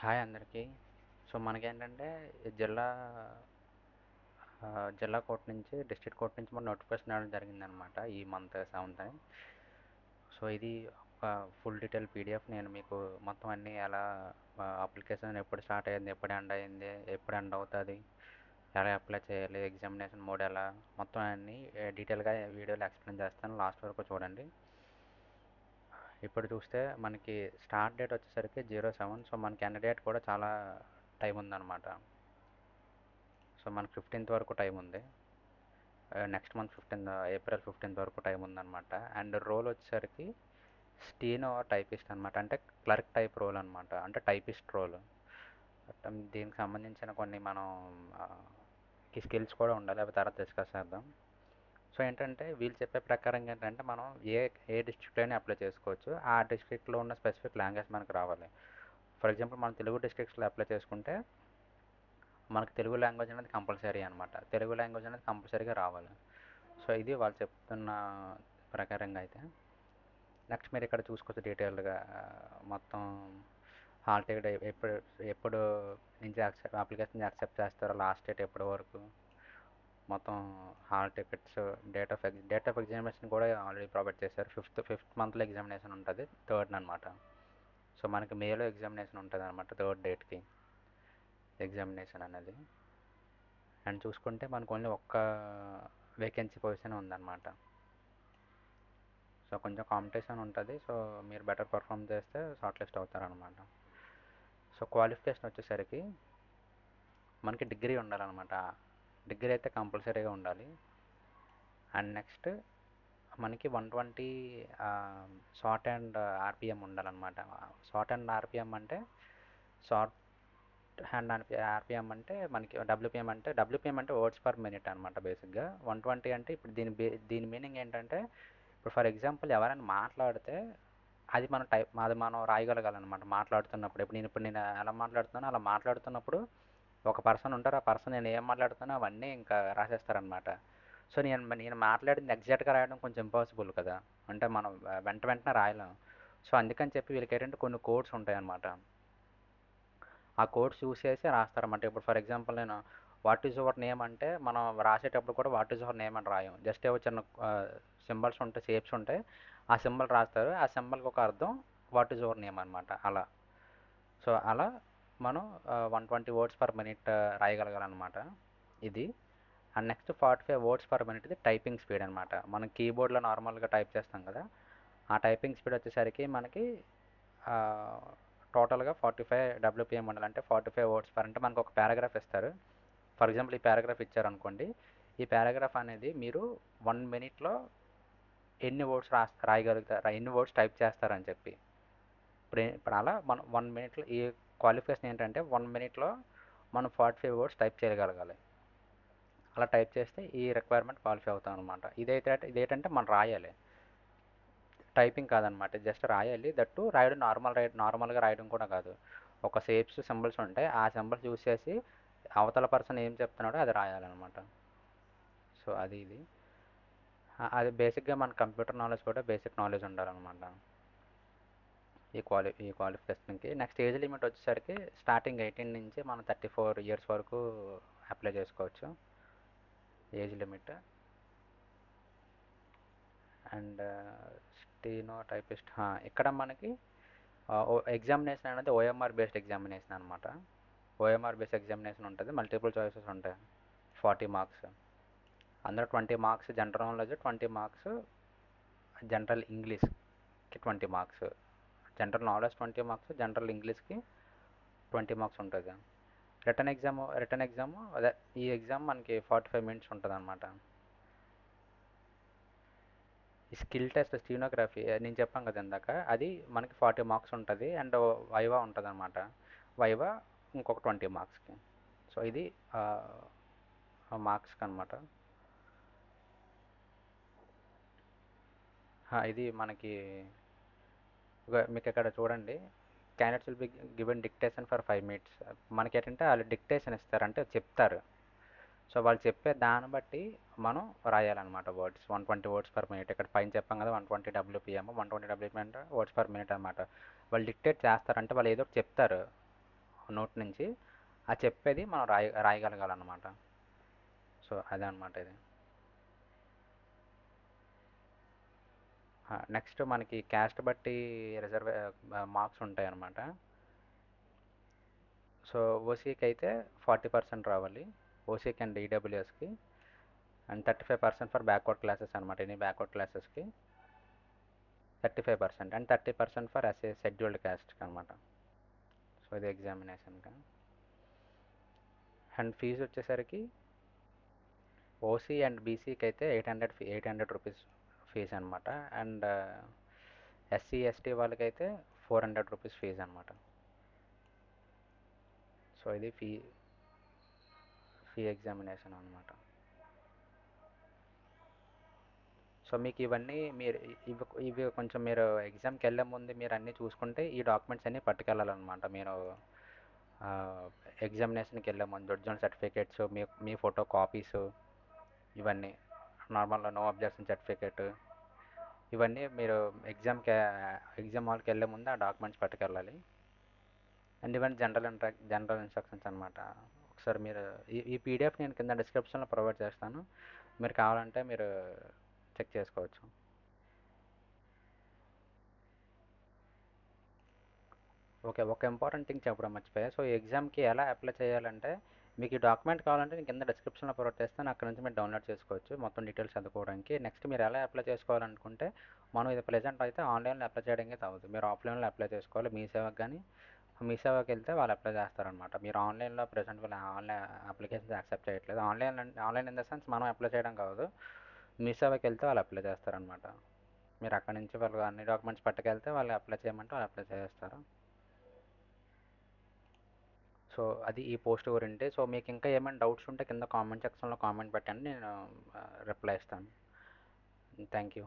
Hi అందరికీ. So మనకేంటంటే ఏంటంటే జిల్లా జిల్లా కోర్టు నుంచి డిస్ట్రిక్ట్ కోర్ట్ నుంచి మన నోటిఫికేషన్ రావడం జరిగిందనమాట ఈ మంత్ సెవెంత్ అని. సో ఇది ఒక ఫుల్ డీటెయిల్ పీడిఎఫ్. నేను మీకు మొత్తం అన్నీ ఎలా అప్లికేషన్ ఎప్పుడు స్టార్ట్ అయ్యింది ఎప్పుడు ఎండ్ అయ్యింది ఎప్పుడు ఎండ్ అవుతుంది ఎలా అప్లై చేయాలి ఎగ్జామినేషన్ మోడ్ ఎలా మొత్తం అన్నీ డీటెయిల్గా వీడియోలో ఎక్స్ప్లెయిన్ చేస్తాను. లాస్ట్ వరకు చూడండి. ఇప్పుడు చూస్తే మనకి స్టార్ట్ డేట్ వచ్చేసరికి జీరో సెవెన్. సో మన క్యాండిడేట్ కూడా చాలా టైం ఉందన్నమాట. సో మనకి ఫిఫ్టీన్త్ వరకు టైం ఉంది. Next month fifteenth April fifteenth వరకు టైం ఉందన్నమాట. అండ్ రోల్ వచ్చేసరికి స్టీనో టైపిస్ట్ అనమాట అంటే క్లర్క్ టైప్ రోల్ అనమాట అంటే టైపిస్ట్ రోల్. దీనికి సంబంధించిన కొన్ని మనం స్కిల్స్ కూడా ఉండాలి. అవి తర్వాత డిస్కస్ చేద్దాం. సో ఏంటంటే వీళ్ళు చెప్పే ప్రకారం ఏంటంటే మనం ఏ ఏ డిస్ట్రిక్ట్లో అయినా అప్లై చేసుకోవచ్చు. ఆ డిస్ట్రిక్ట్లో ఉన్న స్పెసిఫిక్ లాంగ్వేజ్ మనకు రావాలి. ఫర్ ఎగ్జాంపుల్ మనం తెలుగు డిస్ట్రిక్ట్స్లో అప్లై చేసుకుంటే మనకు తెలుగు లాంగ్వేజ్ అనేది కంపల్సరీ అనమాట తెలుగు లాంగ్వేజ్ అనేది కంపల్సరీగా రావాలి. సో ఇది వాళ్ళు చెప్తున్న ప్రకారంగా అయితే. నెక్స్ట్ మీరు ఇక్కడ చూసుకోవచ్చు డీటెయిల్గా మొత్తం హాల్ టికెట్ ఎప్పుడు ఎప్పుడు నుంచి అప్లికేషన్ యాక్సెప్ట్ చేస్తారో లాస్ట్ డేట్ ఎప్పటి వరకు. మొత్తం hall tickets date of exam date of examination కూడా ఆల్రెడీ ప్రొవైడ్ చేశారు. ఫిఫ్త్ ఫిఫ్త్ మంత్లో ఎగ్జామినేషన్ ఉంటుంది థర్డ్ అనమాట సో మనకి మేలో ఎగ్జామినేషన్ ఉంటుంది అనమాట థర్డ్ డేట్కి ఎగ్జామినేషన్ అనేది. అండ్ చూసుకుంటే మనకు ఓన్లీ ఒక్క వేకెన్సీ పొజిషన్ ఉందన్నమాట. సో కొంచెం కాంపిటీషన్ ఉంటుంది సో మీరు బెటర్ పర్ఫామ్ చేస్తే షార్ట్ లిస్ట్ అవుతారనమాట సో క్వాలిఫికేషన్ వచ్చేసరికి మనకి డిగ్రీ ఉండాలన్నమాట. డిగ్రీ అయితే కంపల్సరీగా ఉండాలి. అండ్ నెక్స్ట్ మనకి one twenty short and RPM ఉండాలన్నమాట. షార్ట్ అండ్ ఆర్పిఎం అంటే షార్ట్ హ్యాండ్ ఆర్పిఎం అంటే మనకి డబ్ల్యూపిఎం అంటే డబ్ల్యూపిఎం అంటే వర్డ్స్ పర్ మినిట్ అనమాట బేసిక్గా. వన్ ట్వంటీ అంటే ఇప్పుడు దీని దీని మీనింగ్ ఏంటంటే ఇప్పుడు ఫర్ ఎగ్జాంపుల్ ఎవరైనా మాట్లాడితే అది మనం టైప్ అది మనం రాయగలగాలన్నమాట మాట్లాడుతున్నప్పుడు. ఇప్పుడు నేను ఇప్పుడు నేను ఎలా మాట్లాడుతున్నానో అలా మాట్లాడుతున్నప్పుడు ఒక పర్సన్ ఉంటారు ఆ పర్సన్ నేను ఏం మాట్లాడుతానో అవన్నీ ఇంకా రాసేస్తారనమాట. సో నేను నేను మాట్లాడింది ఎగ్జాక్ట్గా రాయడం కొంచెం ఇంపాసిబుల్ కదా. అంటే మనం వెంట వెంటనే రాయలేం. సో అందుకని చెప్పి వీళ్ళకి ఏంటంటే కొన్ని కోడ్స్ ఉంటాయన్నమాట ఆ కోడ్స్ యూస్ చేసి రాస్తారన్నమాట ఇప్పుడు ఫర్ ఎగ్జాంపుల్ నేను వాట్ ఈజ్ యువర్ నేమ్ అంటే మనం రాసేటప్పుడు కూడా వాట్ ఈజ్ యువర్ నేమ్ అని రాయం. జస్ట్ ఏవో చిన్న సింబల్స్ ఉంటాయి షేప్స్ ఉంటాయి. ఆ సింబల్ రాస్తారు. ఆ సింబల్కి ఒక అర్థం వాట్ ఈజ్ యువర్ నేమ్ అనమాట. అలా. సో అలా మనం one twenty words per minute రాయగలగాలన్నమాట. ఇది. And next forty five words per minute ఇది టైపింగ్ స్పీడ్ అనమాట మనం కీబోర్డ్లో నార్మల్గా టైప్ చేస్తాం కదా ఆ టైపింగ్ స్పీడ్ వచ్చేసరికి మనకి టోటల్గా ఫార్టీ ఫైవ్ డబ్ల్యూపీఎం ఉండాలంటే ఫార్టీ ఫైవ్ వర్డ్స్ పర్ అంటే మనకు ఒక పారాగ్రాఫ్ ఇస్తారు. ఫర్ ఎగ్జాంపుల్ ఈ పారాగ్రాఫ్ ఇచ్చారనుకోండి. ఈ పారాగ్రాఫ్ అనేది మీరు వన్ మినిట్లో ఎన్ని వర్డ్స్ రా రాయగలుగుతారు ఎన్ని వర్డ్స్ టైప్ చేస్తారని చెప్పి. ఇప్పుడు ఇప్పుడు అలా మనం వన్ మినిట్లో ఈ క్వాలిఫికేషన్ ఏంటంటే వన్ మినిట్లో మనం ఫార్టీ ఫైవ్ వర్డ్స్ టైప్ చేయగలగాలి. అలా టైప్ చేస్తే ఈ రిక్వైర్మెంట్ క్వాలిఫై అవుతాం అనమాట ఇదైతే ఇదేంటంటే మనం రాయాలి. టైపింగ్ కాదనమాట జస్ట్ రాయాలి. దట్టు రాయడం నార్మల్ రాయ నార్మల్గా రాయడం కూడా కాదు. ఒక షేప్స్ సింబల్స్ ఉంటాయి ఆ సింబల్స్ యూస్ చేసి అవతల పర్సన్ ఏం చెప్తున్నాడో అది రాయాలన్నమాట. సో అది ఇది. అది బేసిక్గా మన కంప్యూటర్ నాలెడ్జ్ కూడా బేసిక్ నాలెడ్జ్ ఉండాలన్నమాట. ఈ క్వాలి ఈ క్వాలిఫికేషన్కి నెక్స్ట్ ఏజ్ లిమిట్ వచ్చేసరికి స్టార్టింగ్ ఎయిటీన్ నుంచి మనం థర్టీ ఫోర్ ఇయర్స్ వరకు అప్లై చేసుకోవచ్చు. Age limit. And steno typist ఇక్కడ మనకి ఎగ్జామినేషన్ అనేది ఓఎంఆర్ బేస్డ్ ఎగ్జామినేషన్ అనమాట ఓఎంఆర్ బేస్డ్ ఎగ్జామినేషన్ ఉంటుంది. మల్టిపుల్ చాయిసెస్ ఉంటాయి. Forty marks. అందులో twenty marks general knowledge twenty marks general ఇంగ్లీష్కి twenty marks. General knowledge twenty marks general ఇంగ్లీష్కి twenty marks ఉంటుంది. Return exam written exam అదే ఈ exam మనకి forty five minutes ఉంటుంది అనమాట ఈ స్కిల్ టెస్ట్ స్టీనోగ్రఫీ నేను చెప్పాను కదా ఇందాక అది మనకి ఫార్టీ మార్క్స్ ఉంటుంది అండ్ వైవా ఉంటుంది అనమాట వైవా ఇంకొక ట్వంటీ మార్క్స్కి సో ఇది మార్క్స్కి అనమాట ఇది మనకి మీకు ఇక్కడ చూడండి. Candidates will be given dictation for five minutes మనకి ఏంటంటే వాళ్ళు డిక్టేషన్ ఇస్తారు అంటే చెప్తారు. సో వాళ్ళు చెప్పే దాన్ని బట్టి మనం రాయాలన్నమాట words one twenty words per minute ఇక్కడ పైన చెప్పాం కదా one twenty WPM one twenty WPM అంటే వర్డ్స్ పర్ మినిట్ అనమాట వాళ్ళు డిక్టేట్ చేస్తారంటే వాళ్ళు ఏదో ఒకటి చెప్తారు నోట్ నుంచి. ఆ చెప్పేది మనం రాయ రాయగలగాలన్నమాట. సో అదే అనమాట ఇది. నెక్స్ట్ మనకి క్యాస్ట్ బట్టి రిజర్వే మార్క్స్ ఉంటాయి అన్నమాట సో ఓసీకి అయితే ఫార్టీ పర్సెంట్ రావాలి. ఓసీకి and ఈడబ్ల్యూఎస్కి and thirty five percent for backward classes అనమాట ఎనీ బ్యాక్వర్డ్ క్లాసెస్కి thirty five percent and thirty percent for SA scheduled క్యాస్ట్కి అనమాట సో ఇది ఎగ్జామినేషన్కి అండ్ ఫీజు వచ్చేసరికి ఓసీ అండ్ బీసీకి అయితే eight hundred fee eight hundred rupees fees అనమాట and SC ST వాళ్ళకైతే ఫోర్ హండ్రెడ్ రూపీస్ ఫీజ్ అనమాట సో ఇది ఫీ ఫీ ఎగ్జామినేషన్ అనమాట సో మీకు ఇవన్నీ మీరు ఇవి ఇవి కొంచెం మీరు ఎగ్జామ్కి వెళ్ళే ముందు మీరు అన్నీ చూసుకుంటే ఈ డాక్యుమెంట్స్ అన్నీ పట్టుకెళ్ళాలన్నమాట. మీరు ఎగ్జామినేషన్కి వెళ్ళే ముందు ఒరిజినల్ సర్టిఫికేట్స్ మీ మీ ఫోటో కాపీస్ ఇవన్నీ. నార్మల్గా నో అబ్జెక్షన్ సర్టిఫికేట్. ఇవన్నీ మీరు ఎగ్జామ్కి ఎగ్జామ్ హాల్కి వెళ్ళే ముందు ఆ డాక్యుమెంట్స్ పట్టుకెళ్ళాలి. అండ్ ఇవన్నీ జనరల్ ఇంట్రా జనరల్ ఇన్స్ట్రక్షన్స్ అనమాట ఒకసారి మీరు ఈ ఈ పీడిఎఫ్ నేను కింద డిస్క్రిప్షన్లో ప్రొవైడ్ చేస్తాను. మీరు కావాలంటే మీరు చెక్ చేసుకోవచ్చు. ఓకే ఒక ఇంపార్టెంట్ థింగ్ చెప్పడం మర్చిపోయా. సో ఈ ఎగ్జామ్కి ఎలా అప్లై చేయాలంటే మీకు ఈ డాక్యుమెంట్ కావాలంటే నేను కింద డిస్క్రిప్షన్లో ప్రొవైడ్ చేస్తాను అక్కడ నుంచి మీరు డౌన్లోడ్ చేసుకోవచ్చు. మొత్తం డీటెయిల్స్ చదువుకోవడానికి. నెక్స్ట్ మీరు ఎలా అప్లై చేసుకోవాలనుకుంటే మనం ఇది ప్రెజెంట్ అయితే ఆన్లైన్లో అప్లై చేయడానికి అవుతుంది మీరు ఆఫ్లైన్లో అప్లై చేసుకోవాలి. మీ సేవకు కానీ మీ సేవకి వెళ్తే వాళ్ళు అప్లై చేస్తారనమాట మీరు ఆన్లైన్లో ప్రెజెంట్ వీళ్ళు ఆన్లైన్ అప్లికేషన్స్ యాక్సెప్ట్ చేయట్లేదు. Online online in the sense మనం అప్లై చేయడం కాదు. మీ సేవకి వెళ్తే వాళ్ళు అప్లై చేస్తారనమాట మీరు అక్కడ నుంచి వాళ్ళు అన్ని డాక్యుమెంట్స్ పట్టుకెళ్తే వాళ్ళు అప్లై చేయమంటే వాళ్ళు అప్లై చేస్తారు. సో అది ఈ పోస్ట్ గురించి సో మీకు ఇంకా ఏమైనా డౌట్స్ ఉంటే కింద కామెంట్ సెక్షన్లో కామెంట్ పెట్టండి. నేను రిప్లై ఇస్తాను. Thank you